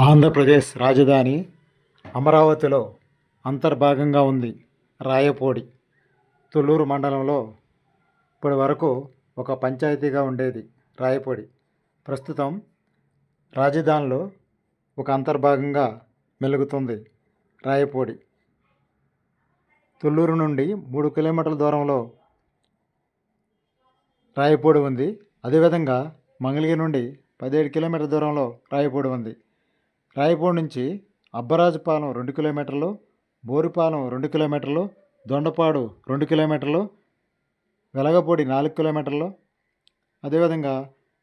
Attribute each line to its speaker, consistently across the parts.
Speaker 1: ఆంధ్రప్రదేశ్ రాజధాని అమరావతిలో అంతర్భాగంగా ఉంది రాయపూడి. తుళ్ళూరు మండలంలో ఇప్పటి వరకు ఒక పంచాయతీగా ఉండేది రాయపూడి. ప్రస్తుతం రాజధానిలో ఒక అంతర్భాగంగా మెలుగుతుంది రాయపూడి. తుళ్ళూరు నుండి మూడు కిలోమీటర్ల దూరంలో రాయపూడి ఉంది. అదేవిధంగా మంగళగిరి నుండి పదిహేడు కిలోమీటర్ల దూరంలో రాయపూడి ఉంది. రాయపూడి నుంచి అబ్బరాజుపాలెం రెండు కిలోమీటర్లు బోరుపాలెం రెండు కిలోమీటర్లు దొండపాడు రెండు కిలోమీటర్లు వెలగపూడి నాలుగు కిలోమీటర్లు. అదేవిధంగా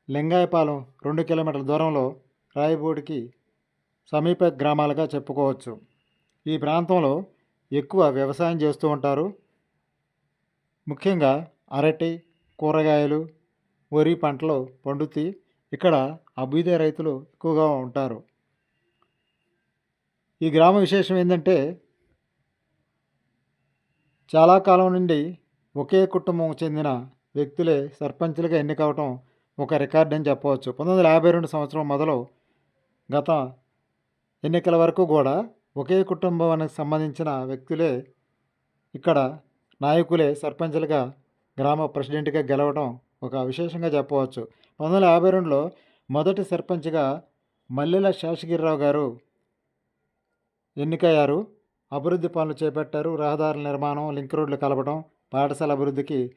Speaker 1: లింగాయపాలెం రెండు కిలోమీటర్ల దూరంలో రాయపూడికి సమీప గ్రామాలుగా చెప్పుకోవచ్చు. ఈ ప్రాంతంలో ఎక్కువ వ్యవసాయం చేస్తూ ఉంటారు. ముఖ్యంగా అరటి కూరగాయలు వరి పంటలు పండుతాయి ఇక్కడ అభ్యుదయ రైతులు ఎక్కువగా ఉంటారు. ఈ గ్రామ విశేషం ఏంటంటే చాలా కాలం నుండి ఒకే కుటుంబం చెందిన వ్యక్తులే సర్పంచులుగా ఎన్నికవటం ఒక రికార్డ్ అని చెప్పవచ్చు. పంతొమ్మిది వందల యాభై రెండు సంవత్సరం మొదలు గత ఎన్నికల వరకు కూడా ఒకే కుటుంబానికి సంబంధించిన వ్యక్తులే ఇక్కడ నాయకులే సర్పంచులుగా గ్రామ ప్రెసిడెంట్గా గెలవడం ఒక విశేషంగా చెప్పవచ్చు. పంతొమ్మిది వందల యాభై రెండులో మొదటి సర్పంచ్గా మల్లెల శేషగిరిరావు గారు ఎన్నికయ్యారు. అభివృద్ధి పనులు చేపట్టారు. రహదారుల నిర్మాణం లింక్ రోడ్లు కలపడం పాఠశాల అభివృద్ధికి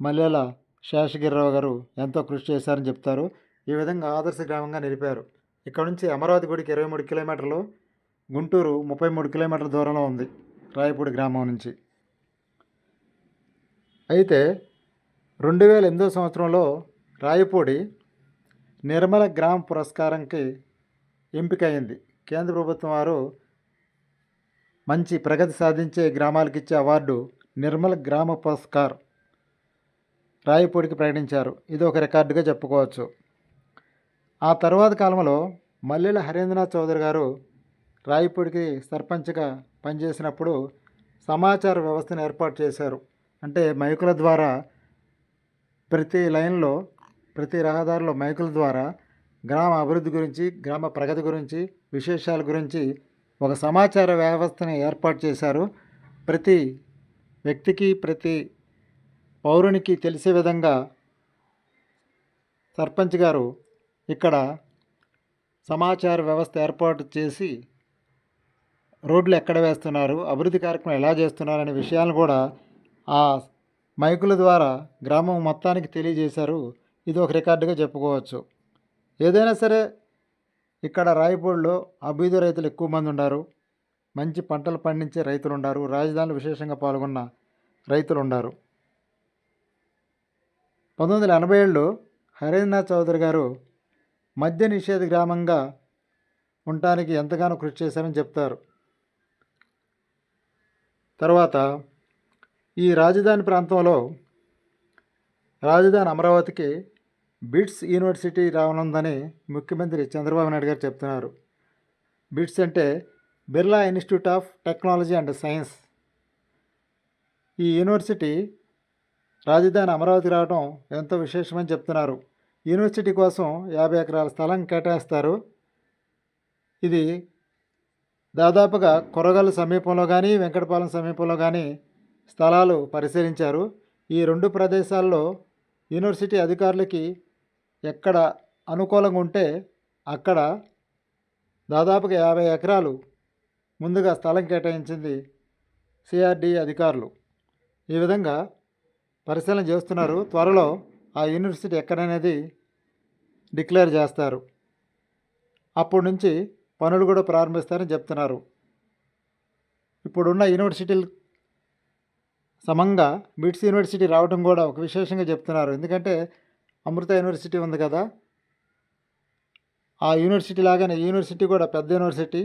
Speaker 1: మల్లెల శేషగిరిరావు గారు ఎంతో కృషి చేశారని చెప్తారు. ఈ విధంగా ఆదర్శ గ్రామంగా నిలిపారు. ఇక్కడ నుంచి అమరావతి గుడికి ఇరవై మూడు కిలోమీటర్లు గుంటూరు ముప్పై మూడు కిలోమీటర్ల దూరంలో ఉంది రాయపూడి గ్రామం నుంచి. అయితే రెండు వేల ఎనిమిదో సంవత్సరంలో రాయపూడి నిర్మల గ్రామ పురస్కారంకి ఎంపికయింది. కేంద్ర ప్రభుత్వం వారు మంచి ప్రగతి సాధించే గ్రామాలకు ఇచ్చే అవార్డు నిర్మల్ గ్రామ పురస్కార్ రాయపూడికి ప్రకటించారు. ఇది ఒక రికార్డుగా చెప్పుకోవచ్చు. ఆ తర్వాత కాలంలో మల్లెల హరేంద్రనాథ్ చౌదరి గారు రాయపూడికి సర్పంచ్గా పనిచేసినప్పుడు సమాచార వ్యవస్థను ఏర్పాటు చేశారు. అంటే మైకుల ద్వారా ప్రతి లైన్లో ప్రతి రహదారిలో మైకుల ద్వారా గ్రామ అభివృద్ధి గురించి గ్రామ ప్రగతి గురించి విశేషాల గురించి ఒక సమాచార వ్యవస్థని ఏర్పాటు చేశారు. ప్రతి వ్యక్తికి ప్రతి పౌరునికి తెలిసే విధంగా సర్పంచ్ గారు ఇక్కడ సమాచార వ్యవస్థ ఏర్పాటు చేసి రోడ్లు ఎక్కడ వేస్తున్నారు అభివృద్ధి కార్యక్రమం ఎలా చేస్తున్నారు అనే విషయాలను కూడా ఆ మైకుల ద్వారా గ్రామం మొత్తానికి తెలియజేశారు. ఇది ఒక రికార్డుగా చెప్పుకోవచ్చు. ఏదైనా సరే ఇక్కడ రాయపూడిలో అబీదు రైతులు ఎక్కువ మంది ఉన్నారు మంచి పంటలు పండించే రైతులు ఉన్నారు రాజధానిలో విశేషంగా పాల్గొన్న రైతులు ఉన్నారు పంతొమ్మిది వందల ఎనభై ఏడులో హరేంద్రనాథ్ చౌదరి గారు మద్య నిషేధ గ్రామంగా ఉండటానికి ఎంతగానో కృషి చేశారని చెప్తారు. తర్వాత ఈ రాజధాని ప్రాంతంలో రాజధాని అమరావతికి బిట్స్ యూనివర్సిటీ రావనుందని ముఖ్యమంత్రి చంద్రబాబు నాయుడు గారు చెప్తున్నారు. బిట్స్ అంటే Birla institute of technology and science. ఈ యూనివర్సిటీ రాజధాని అమరావతి రావడం ఎంతో విశేషమని చెప్తున్నారు. యూనివర్సిటీ కోసం యాభై ఎకరాల స్థలం కేటాయిస్తారు. ఇది దాదాపుగా కొరగల్లు సమీపంలో కానీ వెంకటపాలెం సమీపంలో కానీ స్థలాలు పరిశీలించారు. ఈ రెండు ప్రదేశాల్లో యూనివర్సిటీ అధికారులకి ఎక్కడ అనుకూలంగా ఉంటే అక్కడ దాదాపుగా యాభై ఎకరాలు ముందుగా స్థలం కేటాయించింది సిఆర్డి అధికారులు. ఈ విధంగా పరిశీలన చేస్తున్నారు. త్వరలో ఆ యూనివర్సిటీ ఎక్కడనేది డిక్లేర్ చేస్తారు. అప్పటి నుంచి పనులు కూడా ప్రారంభిస్తారని చెప్తున్నారు. ఇప్పుడున్న యూనివర్సిటీలు సమంగా బిట్స్ యూనివర్సిటీ రావడం కూడా ఒక విశేషంగా చెప్తున్నారు. ఎందుకంటే అమృత యూనివర్సిటీ ఉంది కదా? ఆ యూనివర్సిటీ లాగానే యూనివర్సిటీ కూడా పెద్ద యూనివర్సిటీ.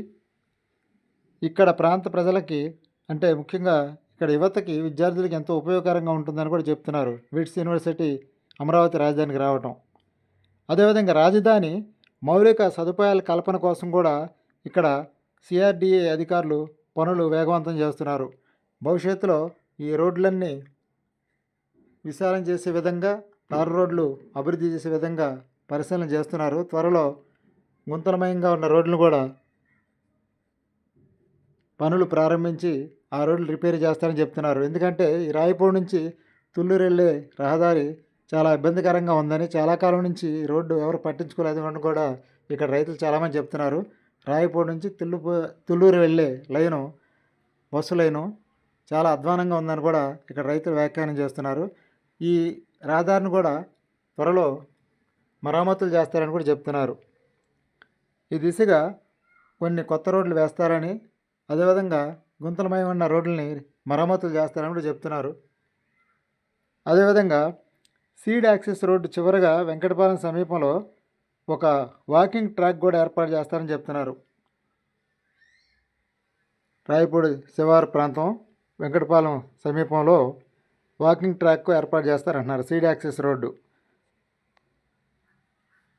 Speaker 1: ఇక్కడ ప్రాంత ప్రజలకి అంటే ముఖ్యంగా ఇక్కడ యువతకి విద్యార్థులకి ఎంతో ఉపయోగకరంగా ఉంటుందని కూడా చెప్తున్నారు. విట్స్ యూనివర్సిటీ అమరావతి రాజధానికి రావటం. అదేవిధంగా రాజధాని మౌలిక సదుపాయాల కల్పన కోసం కూడా ఇక్కడ సిఆర్డిఏ అధికారులు పనులు వేగవంతం చేస్తున్నారు. భవిష్యత్తులో ఈ రోడ్లన్నీ విశాలం చేసే విధంగా తారు రోడ్లు అభివృద్ధి చేసే విధంగా పరిశీలన చేస్తున్నారు. త్వరలో గుంతలమయంగా ఉన్న రోడ్లను కూడా పనులు ప్రారంభించి ఆ రోడ్లు రిపేర్ చేస్తారని చెప్తున్నారు. ఎందుకంటే ఈ రాయపూడి నుంచి తుళ్ళూరు వెళ్ళే రహదారి చాలా ఇబ్బందికరంగా ఉందని చాలా కాలం నుంచి రోడ్డు ఎవరు పట్టించుకోలేదు అని కూడా ఇక్కడ రైతులు చాలామంది చెప్తున్నారు. రాయపూడి నుంచి తుల్లు తుళ్ళూరు వెళ్ళే లైను బస్సు లైను చాలా అధ్వానంగా ఉందని కూడా ఇక్కడ రైతులు వ్యాఖ్యానం చేస్తున్నారు. ఈ రహదారిని కూడా త్వరలో మరమ్మతులు చేస్తారని కూడా చెప్తున్నారు. ఈ దిశగా కొన్ని కొత్త రోడ్లు వేస్తారని అదేవిధంగా గుంతలమై ఉన్న రోడ్లని మరమ్మతులు చేస్తారని కూడా చెప్తున్నారు. అదేవిధంగా సీడ్ యాక్సెస్ రోడ్డు చివరగా వెంకటపాలెం సమీపంలో ఒక వాకింగ్ ట్రాక్ కూడా ఏర్పాటు చేస్తారని చెప్తున్నారు. రాయపూడి శివారు ప్రాంతం వెంకటపాలెం సమీపంలో వాకింగ్ ట్రాక్కు ఏర్పాటు చేస్తారంటున్నారు. Seed access road.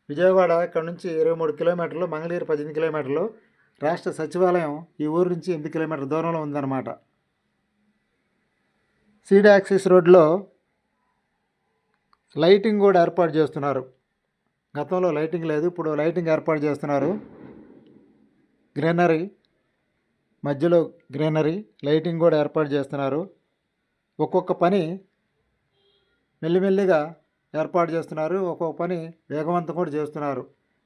Speaker 1: విజయవాడ ఇక్కడ నుంచి ఇరవై మూడు కిలోమీటర్లు మంగళగిరి పద్దెనిమిది కిలోమీటర్లు. రాష్ట్ర సచివాలయం ఈ ఊరు నుంచి ఎనిమిది కిలోమీటర్ల దూరంలో ఉందన్నమాట. సీడ్ యాక్సిస్ రోడ్లో లైటింగ్ కూడా ఏర్పాటు చేస్తున్నారు. గతంలో లైటింగ్ లేదు ఇప్పుడు లైటింగ్ ఏర్పాటు చేస్తున్నారు. గ్రీనరీ మధ్యలో గ్రీనరీ లైటింగ్ కూడా ఏర్పాటు చేస్తున్నారు. ఒక్కొక్క పని మెల్లిమెల్లిగా ఏర్పాటు చేస్తున్నారు. ఒక్కొక్క పని వేగవంతం కూడా చేస్తున్నారు.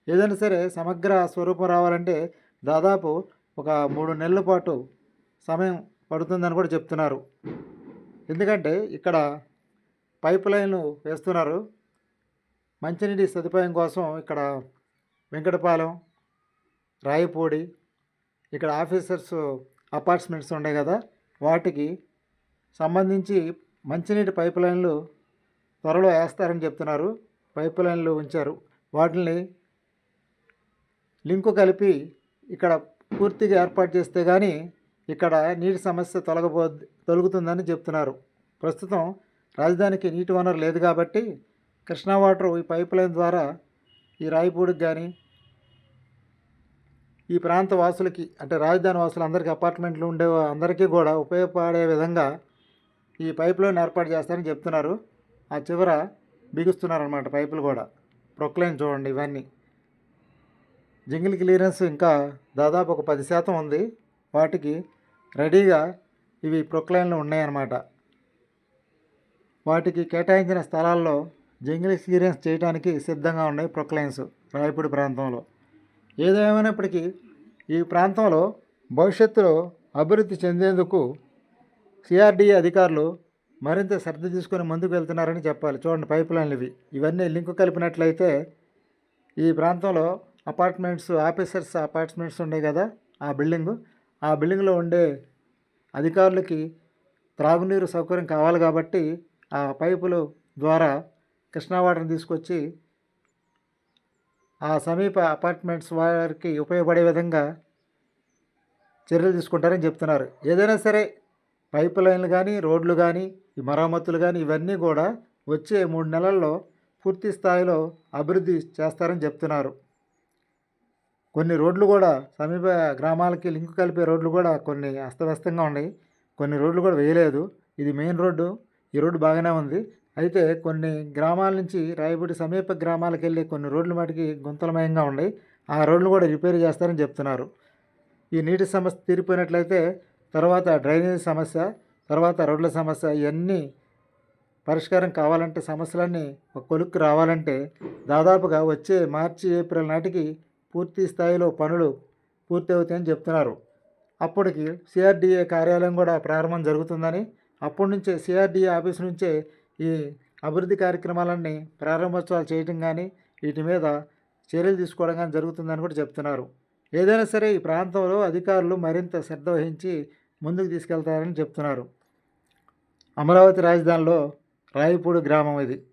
Speaker 1: ఏదైనా సరే సమగ్ర స్వరూపం రావాలంటే దాదాపు ఒక మూడు నెలల పాటు సమయం పడుతుందని కూడా చెప్తున్నారు. ఎందుకంటే ఇక్కడ పైప్ లైన్లు వేస్తున్నారు. మంచినీటి సదుపాయం కోసం ఇక్కడ వెంకటపాలెం రాయపూడి ఇక్కడ ఆఫీసర్స్ అపార్ట్మెంట్స్ ఉన్నాయి కదా వాటికి సంబంధించి మంచినీటి పైప్ లైన్లు త్వరలో వేస్తారని చెప్తున్నారు. పైప్ లైన్లు ఉంచారు. వాటిని లింకు కలిపి ఇక్కడ పూర్తిగా ఏర్పాటు చేస్తే కానీ ఇక్కడ నీటి సమస్య తొలగబో తొలగుతుందని చెప్తున్నారు. ప్రస్తుతం రాజధానికి నీటి వనరు లేదు కాబట్టి కృష్ణా వాటర్ ఈ పైప్ లైన్ ద్వారా ఈ రాయపూడికి కానీ ఈ ప్రాంత వాసులకి అంటే రాజధాని వాసులు అందరికీ అపార్ట్మెంట్లు ఉండే అందరికీ కూడా ఉపయోగపడే విధంగా ఈ పైప్ లైన్ ఏర్పాటు చేస్తారని చెప్తున్నారు. ఆ చివర బిగుస్తున్నారనమాట పైపులు కూడా. ప్రొక్లైన్ చూడండి ఇవన్నీ. జింగిల్ క్లియరెన్స్ ఇంకా దాదాపు ఒక పది శాతం ఉంది. వాటికి రెడీగా ఇవి ప్రొక్లైన్లు ఉన్నాయన్నమాట. వాటికి కేటాయించిన స్థలాల్లో జింగిల్ క్లియరెన్స్ చేయడానికి సిద్ధంగా ఉన్నాయి ప్రొక్లైన్స్ రాయపూడి ప్రాంతంలో. ఏదేమైనప్పటికీ ఈ ప్రాంతంలో భవిష్యత్తులో అభివృద్ధి చెందేందుకు సిఆర్డీఏ అధికారులు మరింత శ్రద్ధ తీసుకొని ముందుకు వెళ్తున్నారని చెప్పాలి. చూడండి పైప్ లైన్లు ఇవి. ఇవన్నీ లింకు కలిపినట్లయితే ఈ ప్రాంతంలో అపార్ట్మెంట్స్ ఆఫీసర్స్ అపార్ట్మెంట్స్ ఉన్నాయి కదా ఆ బిల్డింగు. ఆ బిల్డింగ్లో ఉండే అధికారులకి త్రాగునీరు సౌకర్యం కావాలి కాబట్టి ఆ పైపులు ద్వారా కృష్ణా వాటర్ని తీసుకొచ్చి ఆ సమీప అపార్ట్మెంట్స్ వారికి ఉపయోగపడే విధంగా చర్యలు తీసుకుంటారని చెప్తున్నారు. ఏదైనా సరే పైప్ లైన్లు కానీ రోడ్లు కానీ ఈ మరమ్మతులు కానీ ఇవన్నీ కూడా వచ్చే మూడు నెలల్లో పూర్తి స్థాయిలో అభివృద్ధి చేస్తారని చెప్తున్నారు. కొన్ని రోడ్లు కూడా సమీప గ్రామాలకి లింక్ కలిపే రోడ్లు కూడా కొన్ని అస్తవ్యస్తంగా ఉన్నాయి. కొన్ని రోడ్లు కూడా వేయలేదు. ఇది మెయిన్ రోడ్డు. ఈ రోడ్డు బాగానే ఉంది. అయితే కొన్ని గ్రామాల నుంచి రాయపూడి సమీప గ్రామాలకు వెళ్ళి కొన్ని రోడ్లు మటుకి గుంతలమయంగా ఉన్నాయి. ఆ రోడ్లు కూడా రిపేర్ చేస్తారని చెప్తున్నారు. ఈ నీటి సమస్య తీరిపోయినట్లయితే తర్వాత డ్రైనేజ్ సమస్య తర్వాత రోడ్ల సమస్య ఇవన్నీ పరిష్కారం కావాలంటే సమస్యలన్నీ ఒక కొలుక్కు రావాలంటే దాదాపుగా వచ్చే మార్చి ఏప్రిల్ నాటికి పూర్తి స్థాయిలో పనులు పూర్తి అవుతాయని చెప్తున్నారు. అప్పటికి సిఆర్డీఏ కార్యాలయం కూడా ప్రారంభం జరుగుతుందని అప్పటి నుంచే సిఆర్డీఏ ఆఫీస్ నుంచే ఈ అభివృద్ధి కార్యక్రమాలన్నీ ప్రారంభోత్సవాలు చేయటం కానీ వీటి మీద చర్యలు తీసుకోవడం కానీ జరుగుతుందని కూడా చెప్తున్నారు. ఏదైనా సరే ఈ ప్రాంతంలో అధికారులు మరింత శ్రద్ధ వహించి ముందుకు తీసుకెళ్తారని చెప్తున్నారు. అమరావతి రాజధానిలో రాయపూడి గ్రామం ఇది.